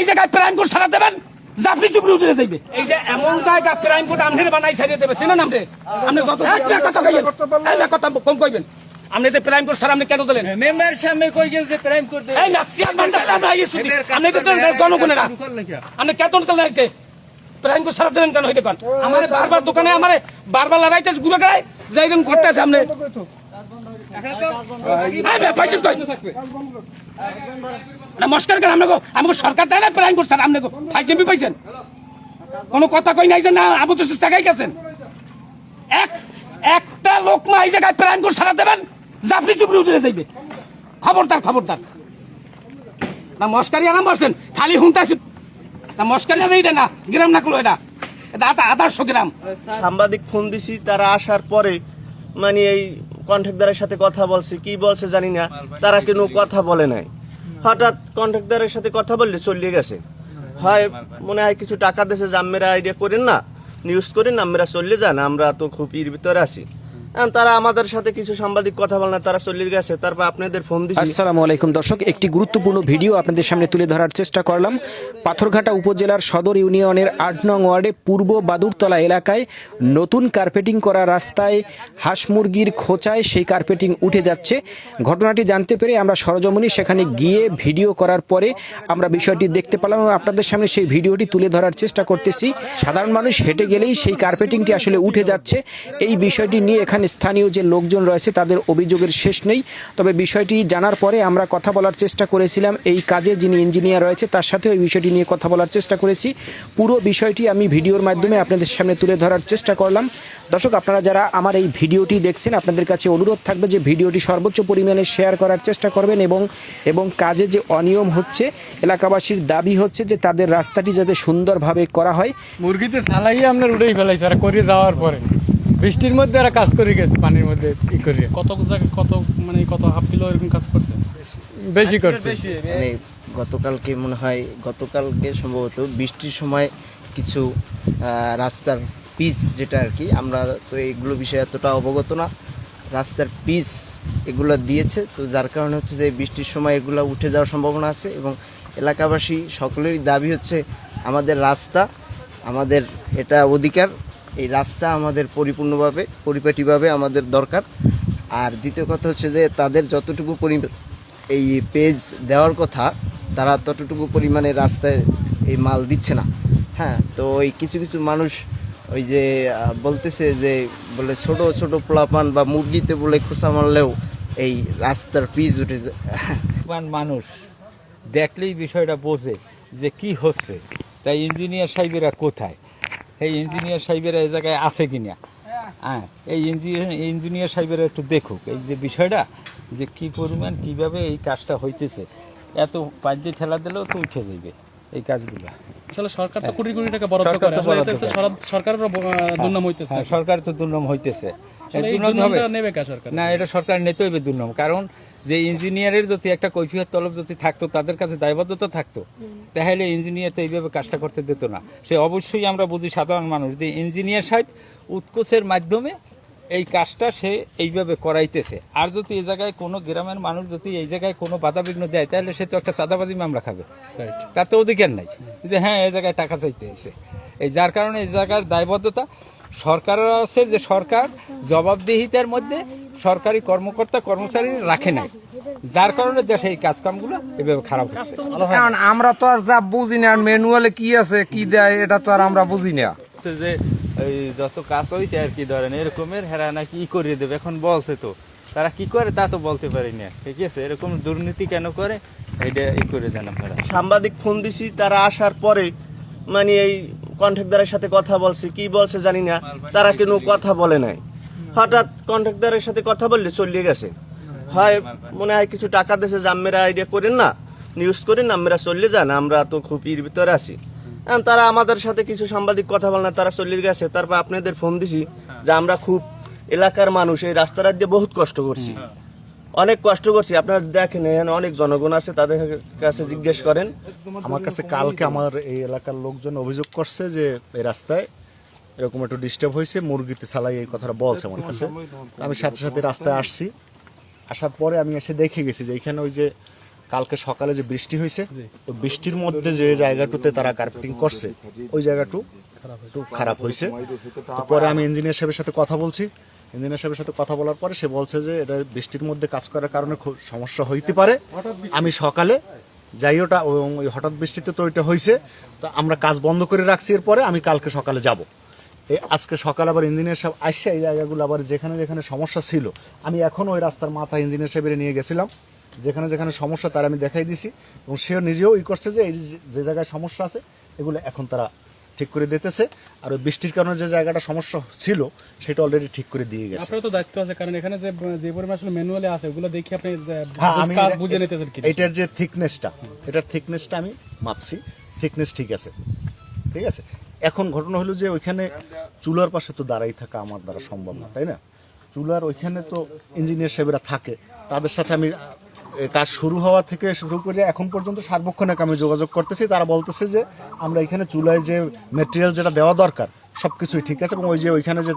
এই জায়গায় prime court সারা দেবেন? জাফরি চুপড়ি উঠে যাইবে। এই যে এমন জায়গা প্রাইম কোর্ট আমনে বানাই ছাড়িয়ে দেবে। সিনা নামে আপনি যত একটা কথা কইবেন। একটা কথা কম কইবেন। আপনি তো প্রাইম কোর্ট সারা আপনি কেন দিলেন? মেম্বার সামনে কই গেছে যে প্রাইম করতে এই না চেয়ারম্যান দাঁড়া আমরা আইছি আপনি তো জনগণের। আপনি কেন রাইতে প্রাইম কোর্ট কেন? হইতে পান আমার বারবার দোকানে আমার বারবার লড়াইতে ঘুরে গেলাই যাইবেন করতে আছে আপনি এই বে, পয়সা নমস্কার কেন আপনাকে আমাকে সরকার দেয় না, প্রাইম সারা আপনাকে ফাইভ এমপি পাইছেন। কোনো কথা কই নাই যে না, আবু তো টাকাই গেছেন। এক, একটা লোক মা এই জায়গায় প্রাইম কোর্ট সারা দেবেন, জাফরি চুপড়ি উঠে যাইবে। খবরদার খবরদার। না মস্কারি আরাম বলছেন খালি হুঁতাছি না মস্কারি আছে এটা না, গ্রাম না করল এটা। এটা আদা- আদর্শ গ্রাম। সাংবাদিক ফোন দিছি, তারা আসার পরে মানে এই কন্ট্রাক্টদারের সাথে কথা বলছে, কি বলছে জানি না, তারা কেন কথা বলে নাই। হঠাৎ কন্ট্রাক্টরের সাথে কথা বললে চলিয়ে গেছে। হয় মনে হয় কিছু টাকা দেশে যে আমরা আইডিয়া করেন না নিউজ করেন আমরা চলে যান, আমরা তো খুব ইর ভিতরে আছি। তারা আমাদের সাথে কিছু সাংবাদিক কথা বলে না, তারা চলে গেছে। তারপর আপনাদের ফোন দিছি। আসসালামু আলাইকুম দর্শক, একটি গুরুত্বপূর্ণ ভিডিও আপনাদের সামনে তুলে ধরার চেষ্টা করলাম। পাথরঘাটা উপজেলার সদর ইউনিয়নের আট নং ওয়ার্ডে পূর্ব বাদুরতলা এলাকায় নতুন কার্পেটিং করা রাস্তায় হাঁস মুরগির খোঁচায় সেই কার্পেটিং উঠে যাচ্ছে। ঘটনাটি জানতে পেরে আমরা সরজমনি সেখানে গিয়ে ভিডিও করার পরে আমরা বিষয়টি দেখতে পেলাম এবং আপনাদের সামনে সেই ভিডিওটি তুলে ধরার চেষ্টা করতেছি। সাধারণ মানুষ হেঁটে গেলেই সেই কার্পেটিংটি আসলে উঠে যাচ্ছে। এই বিষয়টি নিয়ে এখানে স্থানীয় যে লোকজন রয়েছে, তাদের অভিযোগের শেষ নেই। তবে বিষয়টি জানার পরে আমরা কথা বলার চেষ্টা করেছিলাম। এই কাজে যিনি ইঞ্জিনিয়ার রয়েছে, তার সাথে ওই বিষয়টি নিয়ে কথা বলার চেষ্টা করেছি। পুরো বিষয়টি আমি ভিডিওর মাধ্যমে আপনাদের সামনে তুলে ধরার চেষ্টা করলাম। দর্শক, আপনারা যারা আমার এই ভিডিওটি দেখছেন, আপনাদের কাছে অনুরোধ থাকবে যে ভিডিওটি সর্বোচ্চ পরিমাণে শেয়ার করার চেষ্টা করবেন এবং এবং কাজে যে অনিয়ম হচ্ছে, এলাকাবাসীর দাবি হচ্ছে যে তাদের রাস্তাটি যাতে সুন্দরভাবে করা হয়। মুরগিতে সালাই আপনার উড়েই ফেলাইছে, আর করে যাওয়ার পরে। বৃষ্টির মধ্যে এরা কাজ করে গেছে পানির মধ্যে ই করে। কত জায়গায় কত মানে কত হাফ কিলো এরকম কাজ করছে? বেশি করছে। মানে গতকালকে মনে হয় গতকালকে সম্ভবত বৃষ্টির সময় কিছু রাস্তার পিচ যেটা আর কি আমরা তো এগুলো বিষয়ে এতটা অবগত না। রাস্তার পিচ এগুলো দিয়েছে তো যার কারণে হচ্ছে যে বৃষ্টির সময় এগুলো উঠে যাওয়ার সম্ভাবনা আছে এবং এলাকাবাসী সকলেরই দাবি হচ্ছে আমাদের রাস্তা আমাদের এটা অধিকার এই রাস্তা আমাদের পরিপূর্ণভাবে, পরিপাটিভাবে আমাদের দরকার। আর দ্বিতীয় কথা হচ্ছে যে তাদের যতটুকু পরি, এই পেজ দেওয়ার কথা, তারা ততটুকু পরিমাণে রাস্তায় এই মাল দিচ্ছে না। হ্যাঁ তো ওই কিছু কিছু মানুষ ওই যে বলতেছে যে, বলে ছোট ছোট পোলাপান বা মুরগিতে বলে খোসা মারলেও এই রাস্তার পিচ উঠে যায়। মানুষ দেখলেই বিষয়টা বোঝে যে কি হচ্ছে। তাই ইঞ্জিনিয়ার সাহেবেরা কোথায়? এই ইঞ্জিনিয়ার সাহেবেরা এই জায়গায় আছে কিনা? হ্যাঁ এই ইঞ্জিনিয়ার ইঞ্জিনিয়ার সাহেবেরা একটু দেখুক এই যে বিষয়টা যে কি পরিমাণ কীভাবে এই কাজটা হইতেছে। এত পাঁচ দিয়ে ঠেলা দিলেও তো উঠে যাবে এই কাজগুলো। আসলে সরকার তো কোটি কোটি টাকা বরাদ্দ সরকার করে। আসলে এতে বরাদ্দ একটা করে। সরা- সরকারেরও ব- আহ, দুর্নাম হইতেছে। হ্যাঁ, সরকার তো দুর্নাম হইতেছে। দুর্নাম হবে। নেবে কে সরকার? না এটা সরকার নিতে হইবে দুর্নাম। কারণ যে ইঞ্জিনিয়ারের যদি একটা কৈফিয়ত তলব যদি থাকতো তাদের কাছে দায়বদ্ধতা থাকতো। তাহলে ইঞ্জিনিয়ার তো এইভাবে কাজটা করতে দিত না। সে অবশ্যই আমরা বুঝি সাধারণ মানুষ যে ইঞ্জিনিয়ার সাহেব উৎকোচের মাধ্যমে এই কাজটা সে এইভাবে করাইতেছে। আর যদি এই জায়গায় কোনো গ্রামের মানুষ যদি এই জায়গায় কোনো বাধাবিঘ্ন দেয় তাহলে সে তো একটা সাদাবাজি মামলা খাবে। তার তো অধিকার নাই। যে হ্যাঁ এই জায়গায় টাকা চাইতে এসে। এই যার কারণে এই জায়গার দায়বদ্ধতা সরকারের আছে যে সরকার জবাবদিহিতার মধ্যে সরকারি কর্মকর্তা কর্মচারী রাখে নাই। যার কারণে দেশে এই কাজকামগুলো এভাবে খারাপ হচ্ছে। কারণ আমরা তো আর যা বুঝি না ম্যানুয়ালে কি আছে কি দেয় এটা তো আর আমরা বুঝি না। হচ্ছে যে এই যত কাজ হয়েছে আর কি ধরেন এরকমের হেরা নাকি ই করিয়ে দেবে এখন বলছে তো। তারা কি করে তা তো বলতে পারি না। ঠিক আছে এরকম দুর্নীতি কেন করে? এটা ই করে দেন আপনারা। সাংবাদিক ফোন দিছি তারা আসার পরে মানে এই কন্ট্রাক্টদারের সাথে কথা বলছে কি বলছে জানি না তারা কেন কথা বলে নাই। হঠাৎ কন্ট্রাক্টদারের সাথে কথা বললে চলিয়ে গেছে। হয় মনে হয় কিছু টাকা দেশে যে আমরা আইডিয়া করেন না নিউজ করেন আমরা চলে যান আমরা তো খুব ইর ভিতরে আছি। তারা আমাদের সাথে কিছু সাংবাদিক কথা বলে না তারা চলে গেছে। তারপর আপনাদের ফোন দিছি যে আমরা খুব এলাকার মানুষ এই রাস্তাটা দিয়ে বহুত কষ্ট করছি। অনেক কষ্ট করছি। আপনারা দেখেন, এখানে অনেক জনগণ আছে, তাদের কাছে জিজ্ঞেস করেন। আমার কাছে কালকে আমার এই এলাকার লোকজন অভিযোগ করছে যে, এই রাস্তায় এরকম একটু ডিস্টার্ব হয়েছে, মুরগিতে সালাই এই কথাটা বলছে আমার কাছে। আমি সাথে সাথে রাস্তায় আসছি। আসার পরে আমি এসে দেখে গেছি যে, এখানে ওই যে কালকে সকালে যে বৃষ্টি হয়েছে ওই বৃষ্টির মধ্যে যে জায়গাটুতে তারা কার্পেটিং করছে, ওই জায়গাটু খারাপ হয়েছে। পরে আমি ইঞ্জিনিয়ার সাহেবের সাথে কথা বলছি। ইঞ্জিনিয়ার সাহেবের সাথে কথা বলার পরে সে বলছে যে এটা বৃষ্টির মধ্যে কাজ করার কারণে খুব সমস্যা হইতে পারে। আমি সকালে যাই ওটা এবং ওই হঠাৎ বৃষ্টিতে তো ওইটা হয়েছে তো আমরা কাজ বন্ধ করে রাখছি এরপরে আমি কালকে সকালে যাব। এই আজকে সকালে আবার ইঞ্জিনিয়ার সাহেব আসছে এই জায়গাগুলো আবার যেখানে যেখানে সমস্যা ছিল। আমি এখন ওই রাস্তার মাথা ইঞ্জিনিয়ার সাহেবের নিয়ে গেছিলাম। যেখানে যেখানে সমস্যা তার আমি দেখাই দিছি। এবং সেও নিজেও ই করছে যে এই যে জায়গায় সমস্যা আছে এগুলো এখন তারা ঠিক করে দিতেছে। আর ওই বৃষ্টির কারণে যে জায়গাটা সমস্যা ছিল সেটা অলরেডি ঠিক করে দিয়ে গেছে। আপনারও তো দায়িত্ব আছে কারণ এখানে যে যে পরিমাণ আসলে ম্যানুয়ালি আছে ওগুলো দেখে আপনি হ্যাঁ কাজ বুঝে নিতেছেন কি এটার যে থিকনেসটা এটার থিকনেসটা আমি মাপছি। থিকনেস ঠিক আছে। ঠিক আছে? এখন ঘটনা হলো যে ওইখানে চুলার পাশে তো দাঁড়াই থাকা আমার দ্বারা সম্ভব না তাই না? চুলার ওইখানে তো ইঞ্জিনিয়ার সাহেবরা থাকে তাদের সাথে আমি কাজ শুরু হওয়া থেকে শুরু করে এখন পর্যন্ত সার্বক্ষণিক আমি যোগাযোগ করতেছি। তারা বলতেছে যে আমরা এখানে চুলায় যে মেটেরিয়াল যেটা দেওয়া দরকার সব কিছুই ঠিক আছে এবং ওই যে ওইখানে যে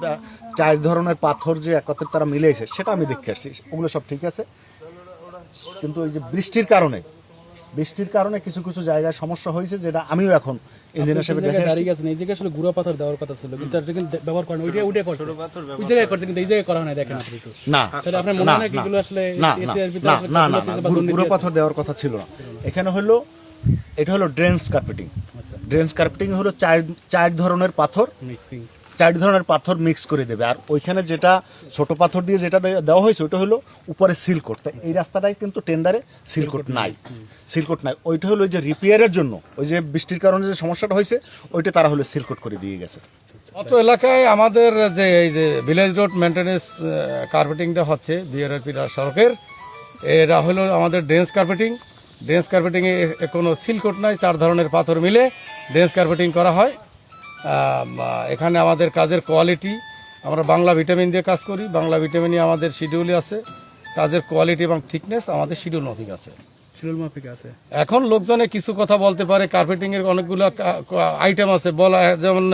চার ধরনের পাথর যে একত্রে তারা মিলেছে সেটা আমি দেখে আসছি। ওগুলো সব ঠিক আছে। কিন্তু ওই যে বৃষ্টির কারণে বৃষ্টির কারণে কিছু কিছু জায়গায় সমস্যা হয়েছে যেটা আমিও এখন ইঞ্জিনিয়ার সাহেব দেখে আসছি। দাঁড়িয়ে এই জায়গায় আসলে গুঁড়া পাথর দেওয়ার কথা ছিল কিন্তু এটা কিন্তু ব্যবহার করেন ওইটা ওইটা করছে। ওই জায়গায় করছে কিন্তু এই জায়গায় করা হয় না দেখেন আপনি একটু। না তাহলে আপনার মনে হয় আসলে না না, গুঁড়ো-? পাথর দেওয়ার কথা ছিল না। এখানে হলো এটা হলো ড্রেন্স কার্পেটিং ড্রেন্স কার্পেটিং হলো চার চার ধরনের পাথর। মিক্সিং চার ধরনের পাথর মিক্স করে দেবে। আর ওইখানে যেটা ছোট পাথর দিয়ে যেটা দেওয়া হয়েছে ওটা হলো উপরে সিল কোট তাই এই রাস্তাটাই কিন্তু টেন্ডারে সিল কোট নাই। সিল কোট নাই। ওইটা হলো ওই যে রিপেয়ারের জন্য ওই যে বৃষ্টির কারণে যে সমস্যাটা হয়েছে ওইটা তারা হলো সিল কোট করে দিয়ে গেছে। অত্র এলাকায় আমাদের যে এই যে ভিলেজ রোড মেনটেন্যান্স কার্পেটিংটা হচ্ছে বিআরপি সড়কের এরা হলো আমাদের ডেন্স কার্পেটিং ডেন্স কার্পেটিংয়ে কোনো সিলকোট নাই চার ধরনের পাথর মিলে ডেন্স কার্পেটিং করা হয়। এখানে আমাদের কাজের কোয়ালিটি আমরা বাংলা ভিটামিন দিয়ে কাজ করি বাংলা ভিটামিনই আমাদের শিডিউলই আছে। কাজের কোয়ালিটি এবং থিকনেস আমাদের শিডিউল মাফিক আছে। শিডিউল মাফিক আছে। এখন লোকজনে কিছু কথা বলতে পারে কার্পেটিং এর অনেকগুলো আইটেম আছে বলা যেমন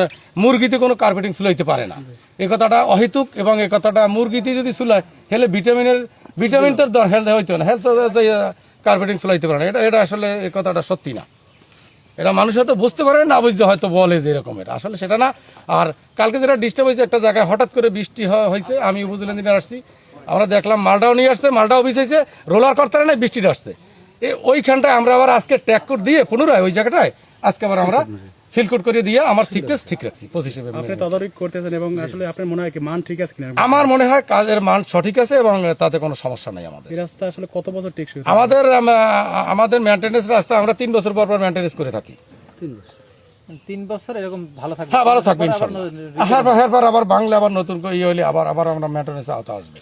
মুরগিতে কোনো কার্পেটিং সুলাইতে পারে না। এই কথাটা অহেতুক এবং এই কথাটা মুরগিতে যদি সুলায় হেলে ভিটামিনের ভিটামিন তো হেলথ হইতো না হেলথ কার্পেটিং সুলাইতে পারে না এটা এটা আসলে এই কথাটা সত্যি না। এটা মানুষ হয়তো বুঝতে পারে, না বুঝতে হয়তো বলে যে এরকমের। আসলে সেটা না। আর কালকে যেটা ডিস্টার্ব হয়েছে একটা জায়গায় হঠাৎ করে বৃষ্টি হয়েছে, আমি উপজেলা দিনে আসছি। আমরা দেখলাম মালটাও নিয়ে আসছে মালটাও বিছাইছে রোলার করতে পারে না বৃষ্টিটা আসছে। ওইখানটায় আমরা আবার আজকে ট্যাগ দিয়ে পুনরায় ওই জায়গাটায় আজকে আবার আমরা সিলকোট করে দিয়ে আমার থিকনেস ঠিক রাখছি পঁচিশে আপনি তদারকি করতেছেন এবং আসলে আপনার মনে হয় কি মান ঠিক আছে কিনা আমার মনে হয় কাজের মান সঠিক আছে এবং তাতে কোনো সমস্যা নেই আমাদের। এই রাস্তা আসলে কত বছর টেকসই আমাদের আমাদের মেনটেন্যান্স রাস্তা আমরা তিন বছর পর পর মেনটেন্যান্স করে থাকি। তিন বছর। এরকম ভালো থাকবে। হ্যাঁ ভালো থাকবে ইনশাল্লাহ। হ্যাঁ হ্যাঁ আবার বাংলা আবার নতুন করে ইয়ে হলে আবার আবার আমরা মেনটেন্যান্স আওতা আসবে।